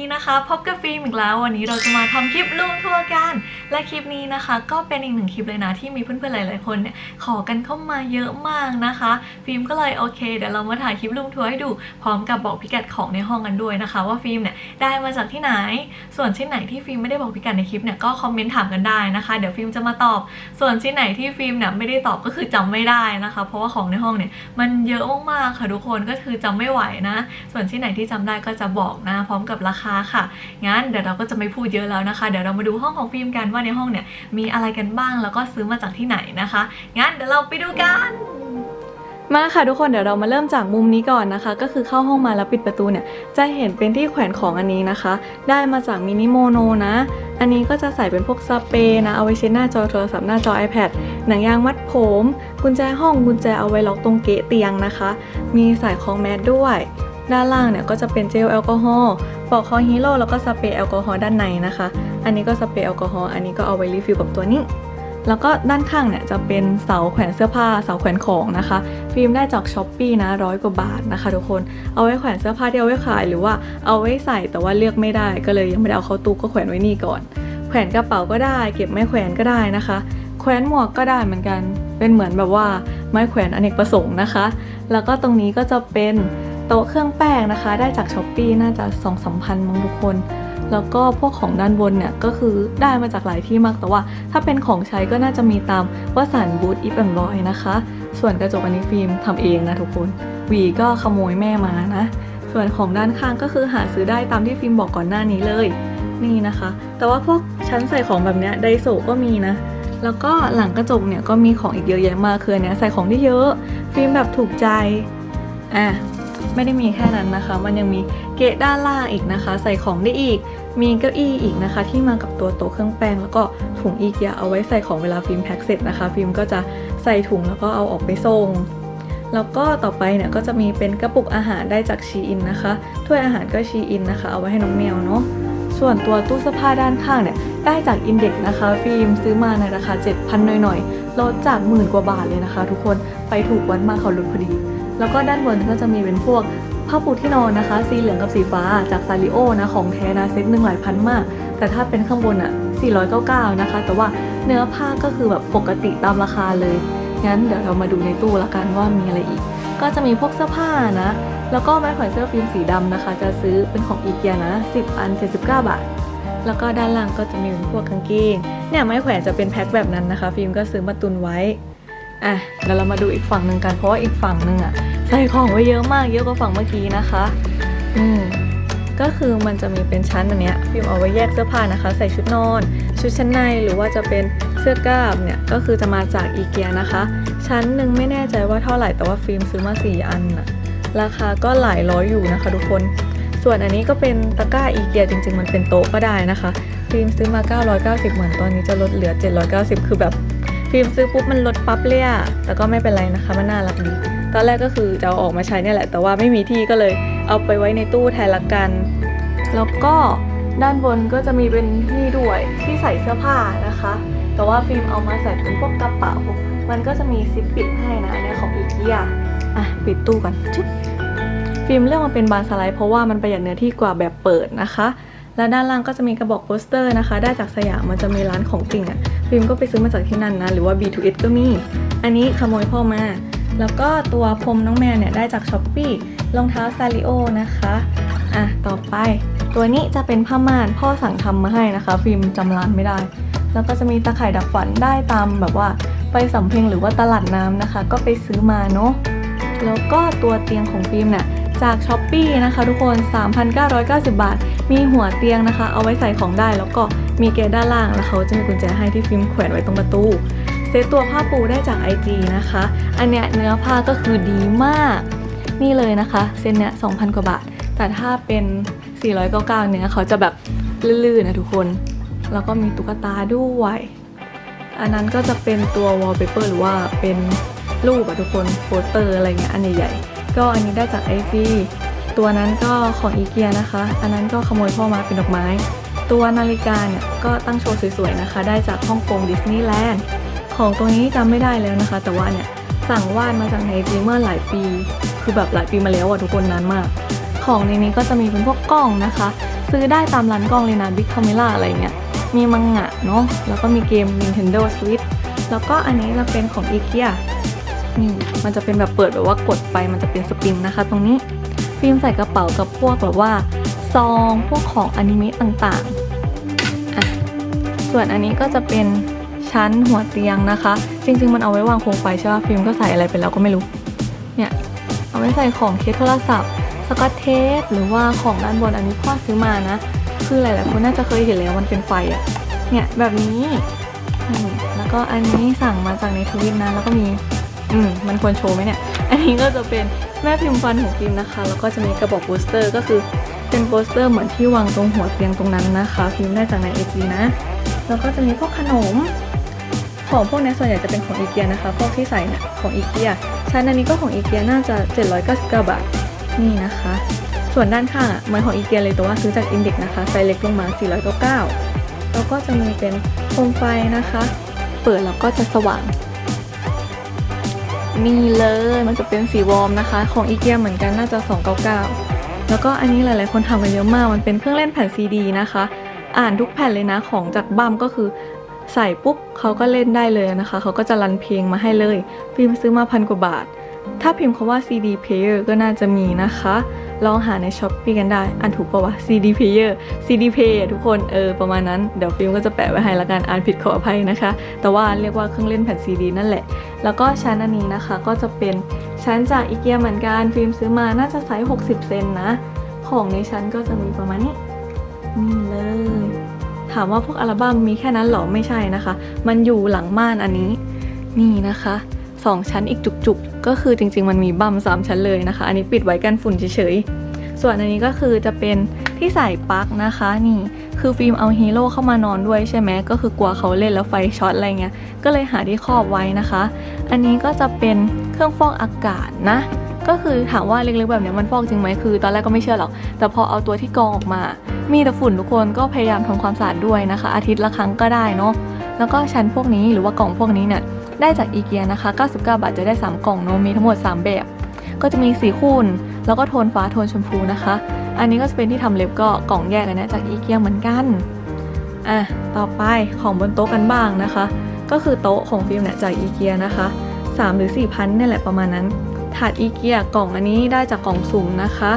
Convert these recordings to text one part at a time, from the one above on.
นี้นะคะ พบกับฟิล์มอีกแล้ว วันนี้เราจะมาทำคลิปลูมทัวร์กัน และคลิปนี้นะคะก็เป็นอีกหนึ่งคลิปเลยนะที่มีเพื่อนๆหลายๆคนเนี่ยขอกันเข้ามาเยอะมากนะคะ ฟิล์มก็เลยโอเคเดี๋ยวเรามาถ่ายคลิปรูมทัวร์ให้ดูพร้อมกับบอกพิกัดของในห้องกันด้วยนะคะ ว่าฟิล์มเนี่ยได้มาจากที่ไหน ส่วนชิ้นไหนที่ฟิล์มไม่ได้บอกพิกัดในคลิปเนี่ยก็คอมเมนต์ถามกันได้นะคะเดี๋ยวฟิล์มจะมาตอบ ส่วนชิ้นไหนที่ฟิล์มเนี่ยไม่ได้ตอบก็คือจำไม่ได้นะคะ เพราะว่าของในห้องเนี่ยมันเยอะมากๆค่ะทุกคนก็คือจำไม่ไหวนะ ส่วนชิ้นไหนที่จำได้ก็จะบอกนะ พร้อมกับราคาค่ะงั้นเดี๋ยวเราก็จะไม่พูดเยอะแล้วนะคะ เดี๋ยวเรามาดูห้องของฟิล์มกันว่าในห้องเนี่ยมีอะไรกันบ้างแล้วก็ซื้อมาจากที่ไหนนะคะ งั้นเดี๋ยวเราไปดูกัน มาค่ะทุกคนเดี๋ยวเรามาเริ่มจากมุมนี้ก่อนนะคะ ก็คือเข้าห้องมาแล้วปิดประตูเนี่ย จะเห็นเป็นที่แขวนของอันนี้นะคะ ได้มาจากมินิโมโนนะ อันนี้ก็จะใส่เป็นพวกสเปรย์นะเอาไว้เช็ดหน้าจอโทรศัพท์หน้าจอ iPad หนังยางมัดผม กุญแจห้องกุญแจเอาไว้ล็อกตรงเกะเตียงนะคะ มีใส่ของแมสด้วย ด้านล่างเนี่ยก็จะเป็นเจลแอลกอฮอล์ปลอกคอฮีโร่แล้วก็สเปรย์แอลกอฮอล์ด้านในนะคะ อันนี้ก็สเปรย์แอลกอฮอล์อันนี้ก็เอาไว้รีฟิลกับตัวนี้ แล้วก็ด้านข้างเนี่ยจะเป็นเสาแขวนเสื้อผ้าเสาแขวนของนะคะ ฟิล์มได้จากช้อปปี้นะร้อยกว่าบาทนะคะ ทุกคนเอาไว้แขวนเสื้อผ้าที่เอาไว้ขายหรือว่าเอาไว้ใส่แต่ว่าเลือกไม่ได้ ก็เลยยังไม่ได้เอาเข้าตู้ก็แขวนไว้นี่ก่อน แขวนกระเป๋าก็ได้ เก็บไม่แขวนก็ได้นะคะ แขวนหมวกก็ได้เหมือนกันเป็นเหมือนแบบว่าไม้แขวนอเนกประสงค์นะคะ แล้วก็ตรงนี้ก็จะเป็น โต๊ะเครื่องแป้งนะคะ ได้จากช้อปปีน่าจะสองสามพันมั้งทุกคน แล้วก็พวกของด้านบนเนี่ยก็คือได้มาจากหลายที่มากแต่ว่า ถ้าเป็นของใช้ก็น่าจะมีตามวสันบูธอีฟแอนด์รอยนะคะ ส่วนกระจกอันนี้ฟิล์มทำเองนะทุกคนวีก็ขโมยแม่มานะ ส่วนของด้านข้างก็คือหาซื้อได้ตามที่ฟิล์มบอกก่อนหน้านี้เลยนี่นะคะ แต่ว่าพวกชั้นใส่ของแบบเนี้ยไดโซก็มีนะ แล้วก็หลังกระจกเนี่ยก็มีของอีกเยอะแยะมากคือเนี้ยใส่ของได้เยอะ ฟิล์มแบบถูกใจ อะ ไม่ได้มีแค่นั้นนะคะ มันยังมีเกะด้านล่างอีกนะคะ ใส่ของได้อีก มีเก้าอี้อีกนะคะ ที่มากับตัวโต๊ะเครื่องแป้งแล้วก็ถุงอีเกียเอาไว้ใส่ของเวลาฟิล์มแพ็คเสร็จนะคะ ฟิล์มก็จะใส่ถุงแล้วก็เอาออกไปส่งแล้วก็ต่อไปเนี่ยก็จะมีเป็นกระปุกอาหารได้จากชีอินนะคะถ้วยอาหารก็ชีอินนะคะ เอาไว้ให้น้องแมวเนาะส่วนตัวตู้เสื้อผ้าด้านข้างเนี่ยได้จากอินเด็กนะคะ ฟิล์มซื้อมาในราคา 7,000หน่อยๆลดจากหมื่นกว่าบาทเลยนะคะ ทุกคนไปถูกวันมากเขาลดพอดี แล้วก็ด้านบนก็จะมีเป็นพวกผ้าปูที่นอนนะคะ สีเหลืองกับสีฟ้าจากซาริโอนะของแท้นะเซ็ตหนึ่งหลายพันมาก แต่ถ้าเป็นข้างบนอะ499 นะคะ แต่ว่าเนื้อผ้าก็คือแบบปกติตามราคาเลย งั้นเดี๋ยวเรามาดูในตู้ละกันว่ามีอะไรอีก ก็จะมีพวกเสื้อผ้านะ แล้วก็ไม้แขวนเสื้อฟิล์มสีดำนะคะ จะซื้อเป็นของอีเกียนะ10 อัน 79 บาท แล้วก็ด้านล่างก็จะมีเป็นพวกกางเกง เนี่ยไม้แขวนจะเป็นแพ็คแบบนั้นนะคะ ฟิล์มก็ซื้อมาตุนไว้ อะ เดี๋ยวเรามาดูอีกฝั่งหนึ่งกัน เพราะว่าอีกฝั่งหนึ่งอะ ใส่ของไว้เยอะมากเยอะกว่าฝั่งเมื่อกี้นะคะ อืมก็คือมันจะมีเป็นชั้นอันเนี้ยฟิล์มเอาไว้แยกเสื้อผ้านะคะ ใส่ชุดนอน ชุดชั้นในหรือว่าจะเป็นเสื้อกล้ามเนี่ยก็คือจะมาจากอีเกียนะคะ ชั้นหนึ่งไม่แน่ใจว่าเท่าไหร่แต่ว่าฟิล์มซื้อมาสี่อันน่ะราคาก็หลายร้อยอยู่นะคะ ทุกคน ส่วนอันนี้ก็เป็นตะกร้าอีเกียจริง ๆ มันเป็นโต๊ะก็ได้นะคะฟิล์มซื้อมา 990 เหมือนตอนนี้จะลดเหลือ 790 คือแบบฟิล์มซื้อปุ๊บมันลดปั๊บเลยอะแต่ก็ไม่เป็นไรนะคะมันน่ารักดี ตอนแรกก็คือจะเอาออกมาใช้เนี่ยแหละ แต่ว่าไม่มีที่ก็เลยเอาไปไว้ในตู้แทนละกัน แล้วก็ด้านบนก็จะมีเป็นที่ด้วยที่ใส่เสื้อผ้านะคะ แต่ว่าฟิล์มเอามาใส่เป็นพวกกระเป๋า มันก็จะมีซิปปิดให้นะอันเนี้ยของอีเกียอะปิดตู้กันชึบฟิล์มเลือกมาเป็นบานสไลด์เพราะว่ามันประหยัดเนื้อที่กว่าแบบเปิดนะคะ และด้านล่างก็จะมีกระบอกโปสเตอร์นะคะ ได้จากสยามมันจะมีร้านของจริงอะ่ะฟิล์มก็ไปซื้อมาจากที่นั่นนะ หรือว่า B2S ก็มี อันนี้ขโมยพ่อมา แล้วก็ตัวพรมน้องแมวเนี่ยได้จากช้อปปี้รองเท้าซาริโอนะคะอะต่อไป ตัวนี้จะเป็นผ้าม่านพ่อสั่งทำมาให้นะคะ ฟิล์มจำร้านไม่ได้ แล้วก็จะมีตะข่ายดักฝันได้ตามแบบว่าไปสำเพ็งหรือว่าตลาดน้ำนะคะ ก็ไปซื้อมาเนาะแล้วก็ตัวเตียงของฟิล์มเนี่ยจากช้อปปีนะคะทุกคน 3,990 บาท มีหัวเตียงนะคะ เอาไว้ใส่ของได้ แล้วก็มีเกจด้านล่าง แล้วเขาจะมีกุญแจให้ที่ฟิล์มแขวนไว้ตรงประตู ซตตัวผ้าปูได้จาก IG นะคะ อันเนี้ยเนื้อผ้าก็คือดีมาก นี่เลยนะคะเซตเนี้ย2,000 กว่าบาท แต่ถ้าเป็น 499 เนื้อเขาจะแบบลื่นๆนะทุกคน แล้วก็มีตุ๊กตาด้วย อันนั้นก็จะเป็นตัว wallpaper หรือว่าเป็นรูปอะทุกคนโปสเตอร์อะไรเงี้ยอันใหญ่ๆ ก็อันนี้ได้จากไอซีตัวนั้นก็ของอีเกียนะคะ อันนั้นก็ขโมยพ่อมาเป็นดอกไม้ ตัวนาฬิกาเนี่ยก็ตั้งโชว์สวยๆนะคะ ได้จากฮ่องกงดิสนีย์แลนด์ ของตัวนี้จำไม่ได้แล้วนะคะ แต่ว่าเนี่ยสั่งวาดมาจากในจีเมื่อหลายปี คือแบบหลายปีมาแล้วอะทุกคนนานมาก ของในนี้ก็จะมีเป็นพวกกล้องนะคะ ซื้อได้ตามร้านกล้องเลยนะบิ๊กคาเมล่าอะไรเงี้ยมีมังงะเนาะแล้วก็มีเกม Nintendo Switch แล้วก็อันนี้จะเป็นของ IKEA นี่มันจะเป็นแบบเปิดแบบว่ากดไปมันจะเป็นสปริงนะคะ ตรงนี้ฟิล์มใส่กระเป๋ากับพวกแบบว่าซองพวกของอนิเมะต่างๆอะส่วนอันนี้ก็จะเป็น ชั้นหัวเตียงนะคะ จริง ๆ มันเอาไว้วางโคมไฟใช่ป่ะฟิล์มก็ใส่อะไรไปแล้วก็ไม่รู้ เนี่ย เอาไว้ใส่ของเคสโทรศัพท์ สกอตเทปหรือว่าของด้านบนอันนี้พ่อซื้อมานะ คือหลายๆคนน่าจะเคยเห็นแล้วมันเป็นไฟอะเนี่ยแบบนี้แล้วก็อันนี้สั่งมาจากในทวิตนะแล้วก็มีอืมมันควรโชว์ไหมเนี่ย อันนี้ก็จะเป็นแม่พิมพ์ฟันของฟิล์มนะคะ แล้วก็จะมีกระบอกโปสเตอร์ก็คือเป็นโปสเตอร์เหมือนที่วางตรงหัวเตียงตรงนั้นนะคะฟิล์มได้จากในเอจีนะ แล้วก็จะมีพวกขนม ของพวกนี้ส่วนใหญ่จะเป็นของอีเกียนะคะ พวกที่ใส่เนี่ยของอีเกียชั้นอันนี้ก็ของอีเกียน่าจะ 799 บาท นี่นะคะ ส่วนด้านข้างอะเหมือนของอีเกียเลยแต่ว่าซื้อจากอินเด็กนะคะไซส์เล็กลงมา 499 แล้วก็จะมีเป็นโคมไฟนะคะ เปิดแล้วก็จะสว่างนี่เลยมันจะเป็นสีวอร์มนะคะ ของอีเกียเหมือนกันน่าจะ 299 แล้วก็อันนี้หลาย ๆ คนทำกันเยอะมาก มันเป็นเครื่องเล่นแผ่นซีดีนะคะ อ่านทุกแผ่นเลยนะของจากบัมก็คือ ใส่ปุ๊บเขาก็เล่นได้เลยนะคะ เขาก็จะรันเพลงมาให้เลยฟิล์มซื้อมาพันกว่าบาท ถ้าพิมพ์คาว่า CD player ก็น่าจะมีนะคะ ลองหาใน s h อ p e e กันได้ อันถูกปะวะ CD player CD play อะทุกคน เออ ประมาณนั้น เดี๋ยวฟิล์มก็จะแปะไว้ให้ละกันอ่านผิดขออภัยนะคะ แต่ว่าเรียกว่าเครื่องเล่นแผ่น CD นั่นแหละ แล้วก็ชั้นอันนี้นะคะ ก็จะเป็นชั้นจากอีเกียเหมือนกัน ฟิล์มซื้อมาน่าจะไซส์60 เซนนะ ของในชั้นก็จะมีประมาณนี้ นี่เลย ถามว่าพวกอัลบั้มมีแค่นั้นหรอไม่ใช่นะคะ มันอยู่หลังม่านอันนี้นี่นะคะสองชั้นอีกจุกๆ ก็คือจริงๆ มันมีบัมสามชั้นเลยนะคะ อันนี้ปิดไว้กันฝุ่นเฉยๆ ส่วนอันนี้ก็คือจะเป็นที่ใส่ปลั๊กนะคะนี่คือฟิล์มเอาฮีโร่เข้ามานอนด้วยใช่ไหมก็คือกลัวเขาเล่นแล้วไฟช็อตอะไรเงี้ยก็เลยหาที่ครอบไว้นะคะ อันนี้ก็จะเป็นเครื่องฟอกอากาศนะ ก็คือถามว่าเล็กๆแบบนี้มันฟอกจริงไหมคือ ตอนแรกก็ไม่เชื่อหรอก แต่พอเอาตัวที่กองออกมา มีแต่ฝุ่นทุกคนก็พยายามทำความสะอาดด้วยนะคะ อาทิตย์ละครั้งก็ได้เนาะแล้วก็ชั้นพวกนี้หรือว่ากล่องพวกนี้เนี่ยได้จากอีเกียนะคะ 99 บาทจะได้ 3 กล่องเนาะมีทั้งหมด 3 แบบ ก็จะมีสีคูณแล้วก็โทนฟ้าโทนชมพูนะคะ อันนี้ก็จะเป็นที่ทำเล็บก็กล่องแยกกันนะจากอีเกียเหมือนกันอะต่อไปของบนโต๊ะกันบ้างนะคะ ก็คือโต๊ะของฟิล์มเนี่ยจากอีเกียนะคะ 3 หรือ4พันเนี่ยแหละประมาณนั้น ถาดอีเกียกล่องอันนี้ได้จากกล่องสุ่มนะคะ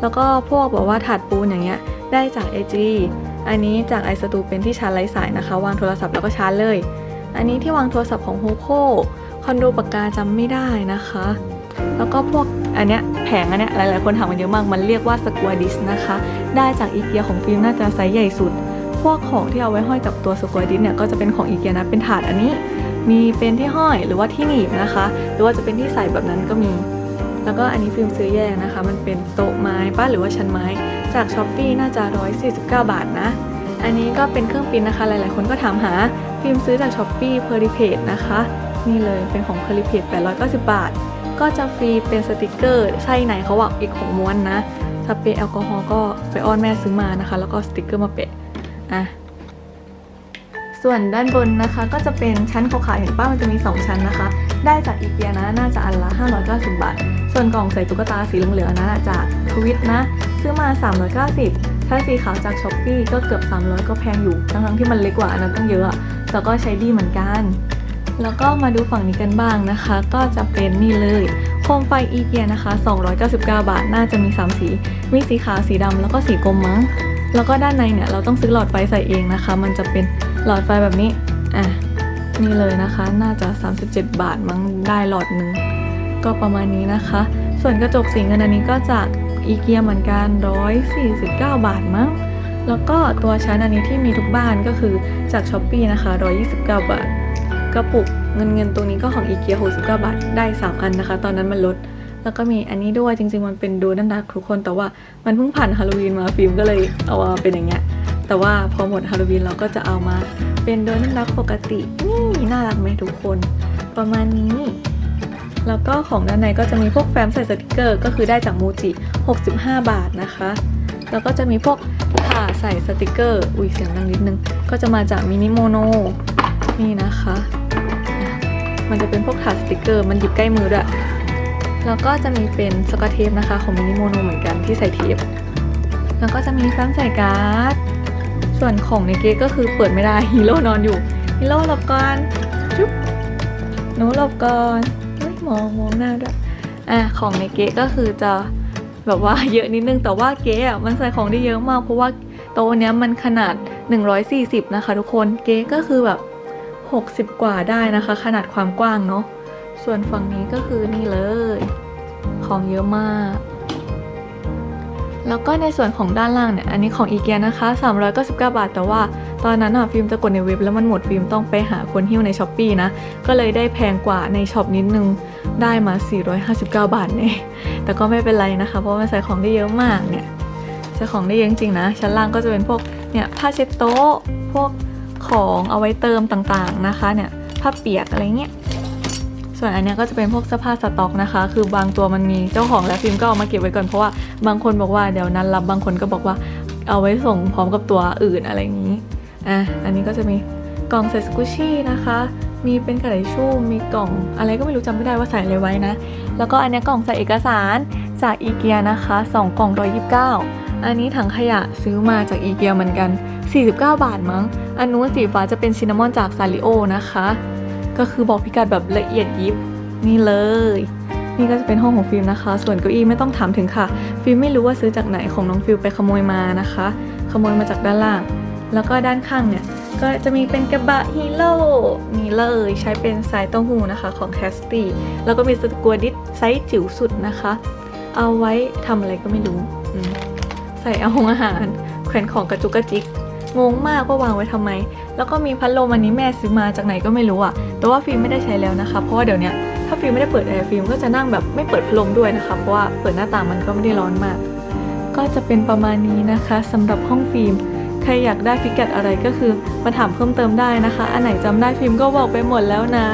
แล้วก็พวกแบบว่าถาดปูนอย่างเงี้ยได้จาก AG อันนี้จากไอสตูเป็นที่ชาร์จไร้สายนะคะ วางโทรศัพท์แล้วก็ชาร์จเลย อันนี้ที่วางโทรศัพท์ของโฮโคคอนโดปากกาจำไม่ได้นะคะ แล้วก็พวกอันเนี้ยแผงอันเนี้ยหลายๆคนถามกันเยอะมาก มันเรียกว่าสกัวดิสนะคะ ได้จากอีเกียของฟิล์มน่าจะไซส์ใหญ่สุด พวกของที่เอาไว้ห้อยกับตัวสกัวดิสเนี่ยก็จะเป็นของอีเกียนะ เป็นถาดอันนี้ มีเป็นที่ห้อยหรือว่าที่หนีบนะคะ หรือว่าจะเป็นที่ใส่แบบนั้นก็มี แล้วก็อันนี้ฟิล์มซื้อแยกนะคะ มันเป็นโต๊ะไม้ป้าหรือว่าชั้นไม้จากช้อปปีน่าจะ 149 บาทนะ อันนี้ก็เป็นเครื่องปิ้นนะคะ หลาย ๆ คนก็ถามหาฟิล์มซื้อจากช้อปปี้เพอริเพจนะคะ นี่เลยเป็นของเพอริเพจ890 บาท ก็จะฟรีเป็นสติกเกอร์ไส้ไหนเขาบอกอีกของม้วนนะสเปรย์แอลกอฮอล์ก็ไปอ้อนแม่ซื้อมานะคะ แล้วก็สติกเกอร์มาเปะอะ ส่วนด้านบนนะคะก็จะเป็นชั้นขาวๆเห็นป้ามันจะมี 2 ชั้นนะคะ ได้จากอีเกียนะน่าจะอันละ 590 บาท ส่วนกล่องใส่ตุ๊กตาสีเหลืองๆนะจากทวิตนะซื้อมา 390 ถ้าสีขาวจากช้อปปี้ก็เกือบ 300 ก็แพงอยู่ทั้งๆที่มันเล็กกว่าอันนั้นตั้งเยอะแต่ก็ใช้ดีเหมือนกัน แล้วก็มาดูฝั่งนี้กันบ้างนะคะ ก็จะเป็นนี่เลยโคมไฟอีเกียนะคะ 299 บาท น่าจะมี 3 สี มีสีขาว สีดำแล้วก็สีกรมมั้ง แล้วก็ด้านในเนี่ยเราต้องซื้อหลอดไฟใส่เองนะคะ มันจะเป็น หลอดไฟแบบนี้ อะ นี่เลยนะคะ น่าจะ 37 บาทมั้งได้หลอดหนึ่ง ก็ประมาณนี้นะคะ ส่วนกระจกสีเงินอันนี้ก็จากอีเกียเหมือนกัน 149 บาทมั้ง แล้วก็ตัวชั้นอันนี้ที่มีทุกบ้านก็คือจากช้อปปีนะคะ 129 บาท กระปุกเงินเงินตัวนี้ก็ของอีเกีย69 บาท ได้ 3 อันนะคะ ตอนนั้นมันลดแล้วก็มีอันนี้ด้วยจริงๆ มันเป็นดูนันดักทุกคนแต่ว่ามันเพิ่งผ่านฮาโลวีนมาฟิล์มก็เลยเอามาเป็นอย่างเงี้ย แต่ว่าพอหมดฮาโลวีนเราก็จะเอามาเป็นโดนัลดักปกตินี่น่ารักไหมทุกคน ประมาณนี้ แล้วก็ของด้านในก็จะมีพวกแฟ้มใส่สติกเกอร์ ก็คือได้จากมูจิ 65 บาทนะคะ แล้วก็จะมีพวกผ่าใส่สติกเกอร์ อุ้ยเสียงดังนิดนึง ก็จะมาจากมินิโมโนนี่นะคะ มันจะเป็นพวกถาสติกเกอร์ มันหยิบใกล้มือด้วยแล้วก็จะมีเป็นสกอตเทปนะคะของมินิโมโนเหมือนกันที่ใส่เทป แล้วก็จะมีแฟ้มใส่การ์ด ส่วนของในเก๊ก็คือเปิดไม่ได้ฮีโร่นอนอยู่ฮีโร่หลบก่อนจุ๊บหนูหลบก่อนเฮ้ยมองมองหน้าด้วยอะของในเก๊ก็คือจะแบบว่าเยอะนิดนึงแต่ว่าเก๊อะมันใส่ของได้เยอะมาก เพราะว่าโต๊ะเนี้ยมันขนาด 140 นะคะ ทุกคนเก๊ก็คือแบบ 60 กว่าได้นะคะ ขนาดความกว้างเนาะส่วนฝั่งนี้ก็คือนี่เลย ของเยอะมาก แล้วก็ในส่วนของด้านล่างเนี่ยอันนี้ของอีเกียนะคะ399 บาท แต่ว่าตอนนั้นอะฟิล์มจะกดในเว็บแล้วมันหมดฟิล์มต้องไปหาคนหิ้วในช้อปปีนะก็เลยได้แพงกว่าในช็อปนิดนึงได้มา 459 บาทเนี่ยแต่ก็ไม่เป็นไรนะคะ เพราะมันใส่ของได้เยอะมากเนี่ยใส่ของได้เยอะจริงๆนะชั้นล่างก็จะเป็นพวกเนี่ยผ้าเช็ดโต๊ะพวกของเอาไว้เติมต่างๆนะคะเนี่ยผ้าเปียกอะไรเงี้ย ส่วนอันนี้ก็จะเป็นพวกเสื้อผ้าสต็อกนะคะ คือบางตัวมันมีเจ้าของแล้วฟิล์มก็เอามาเก็บไว้ก่อนเพราะว่าบางคนบอกว่าเดี๋ยวนั้นรับบางคนก็บอกว่าเอาไว้ส่งพร้อมกับตัวอื่นอะไรอย่างนี้อะอันนี้ก็จะมีกล่องใส่สกุชี่นะคะ มีเป็นกระดาษชู่มีกล่องอะไรก็ไม่รู้จำไม่ได้ว่าใส่อะไรไว้นะ แล้วก็อันนี้กล่องใส่เอกสารจากอีเกียนะคะ 2 กล่อง129อันนี้ถังขยะซื้อมาจากอีเกียเหมือนกัน 49 บาทมั้ง อันนู้นสีฟ้าจะเป็นชินนามอนจากซาริโอนะคะ ก็คือบอกพิกัดแบบละเอียดยิบนี่เลย นี่ก็จะเป็นห้องของฟิล์มนะคะ ส่วนเก้าอี้ไม่ต้องถามถึงค่ะ ฟิล์มไม่รู้ว่าซื้อจากไหนของน้องฟิลไปขโมยมานะคะ ขโมยมาจากด้านล่าง แล้วก็ด้านข้างเนี่ยก็จะมีเป็นกระบะฮีโร่นี่เลยใช้เป็นสายเต้าหู้นะคะของแคสตี้แล้วก็มีสกัวดิสไซส์จิ๋วสุดนะคะ เอาไว้ทำอะไรก็ไม่รู้ ใส่เอาหงอาหาร แขวนของกระจุกกระจิก งงมากว่าวางไว้ทำไม แล้วก็มีพัดลมอันนี้แม่ซื้อมาจากไหนก็ไม่รู้อะแต่ว่าฟิล์มไม่ได้ใช้แล้วนะคะ เพราะว่าเดี๋ยวนี้ถ้าฟิล์มไม่ได้เปิดแอร์ฟิล์มก็จะนั่งแบบไม่เปิดพัดลมด้วยนะคะ เพราะว่าเปิดหน้าต่างมันก็ไม่ได้ร้อนมาก ก็จะเป็นประมาณนี้นะคะสำหรับห้องฟิล์ม ใครอยากได้พิกัดอะไรก็คือมาถามเพิ่มเติมได้นะคะ อันไหนจำได้ฟิล์มก็บอกไปหมดแล้วนะ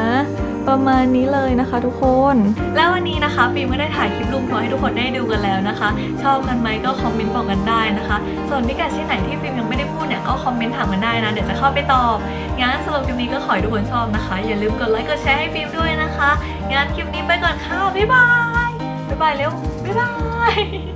ประมาณนี้เลยนะคะ ทุกคน แล้ววันนี้นะคะฟิล์มก็ได้ถ่ายคลิปลุงทัวร์ให้ทุกคนได้ดูกันแล้วนะคะ ชอบกันไหมก็คอมเมนต์บอกกันได้นะคะ ส่วนพิกัดที่ไหนที่ฟิล์มยังไม่ได้พูดเนี่ยก็คอมเมนต์ถามกันได้นะ เดี๋ยวจะเข้าไปตอบ งั้นสำหรับคลิปนี้ก็ขอให้ทุกคนชอบนะคะ อย่าลืมกดไลค์กดแชร์ให้ฟิล์มด้วยนะคะ งั้นคลิปนี้ไปก่อนค่ะบ๊ายบายบ๊ายบายเร็วบ๊ายบาย